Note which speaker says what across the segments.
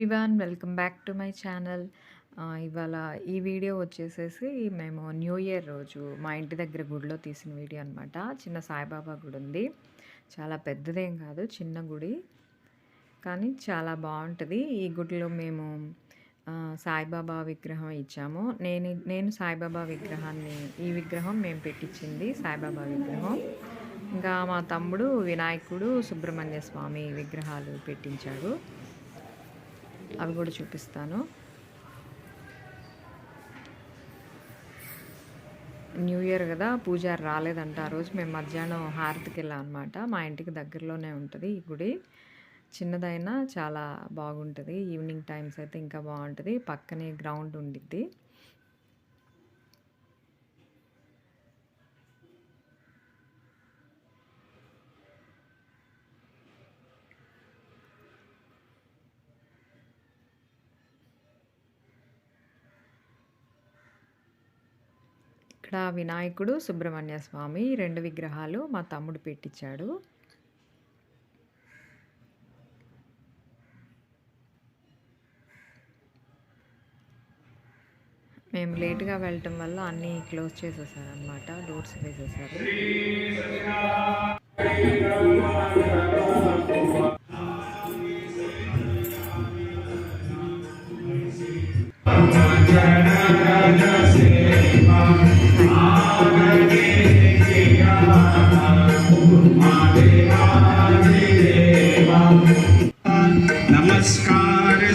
Speaker 1: Ivan welcome back to my channel. ఇవాళ ఈ video వచ్చేసేసి మేము న్యూ ఇయర్ రోజు మా ఇంటి దగ్గర గుడిలో తీసిన వీడియో అనమాట. చిన్న సాయిబాబా గుడి ఉంది చాలా పెద్దదేం కాదు. చిన్న గుడి. కానీ చాలా బాగుంటుంది ఈ గుడిలో మేము సాయిబాబా విగ్రహం ఇచ్చాము. నేను నేను సాయిబాబా విగ్రహాన్ని ఈ విగ్రహం మేము పెట్టించింది సాయిబాబా విగ్రహం. ఇంకా మా తమ్ముడు వినాయకుడు, సుబ్రహ్మణ్య స్వామి విగ్రహాలు పెట్టించాడు. అవి కూడా చూపిస్తాను. న్యూ ఇయర్ కదా పూజారి రాలేదంట. ఆ రోజు మేము మధ్యాహ్నం హారతికెళ్ళాం అనమాట. మా ఇంటికి దగ్గరలోనే ఉంటుంది ఈ గుడి. చిన్నదైనా చాలా బాగుంటుంది ఈవినింగ్ టైమ్స్ అయితే ఇంకా బాగుంటుంది పక్కనే గ్రౌండ్ ఉండిద్ది. ఇక్కడ వినాయకుడు సుబ్రహ్మణ్య స్వామి రెండు విగ్రహాలు మా తమ్ముడు పెట్టించాడు మేము లేటుగా వెళ్ళటం వల్ల అన్నీ క్లోజ్ చేసేసారు అనమాట డోర్స్ వేసేసారు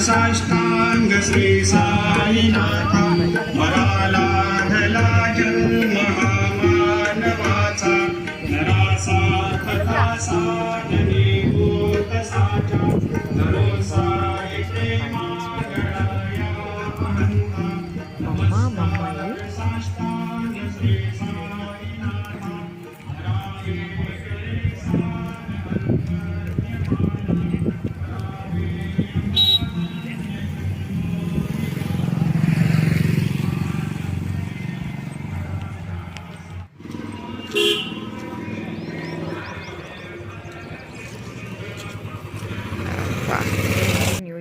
Speaker 2: साष्टांग श्री साईनाथा मला लागला जन्म महामानवाचा नरासा
Speaker 1: कथा साधने होत
Speaker 2: साठा नरोसा येते
Speaker 1: मागणा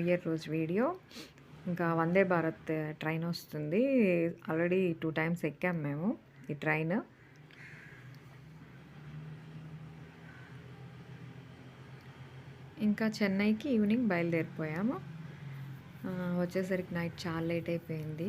Speaker 1: ఇయర్ రోజు వీడియో. ఇంకా వందే భారత్ ట్రైన్ వస్తుంది. ఆల్రెడీ టూ టైమ్స్ ఎక్కాం మేము ఈ ట్రైన్. ఇంకా చెన్నైకి ఈవినింగ్ బయలుదేరిపోయాము. వచ్చేసరికి నైట్ చాలా లేట్ అయిపోయింది.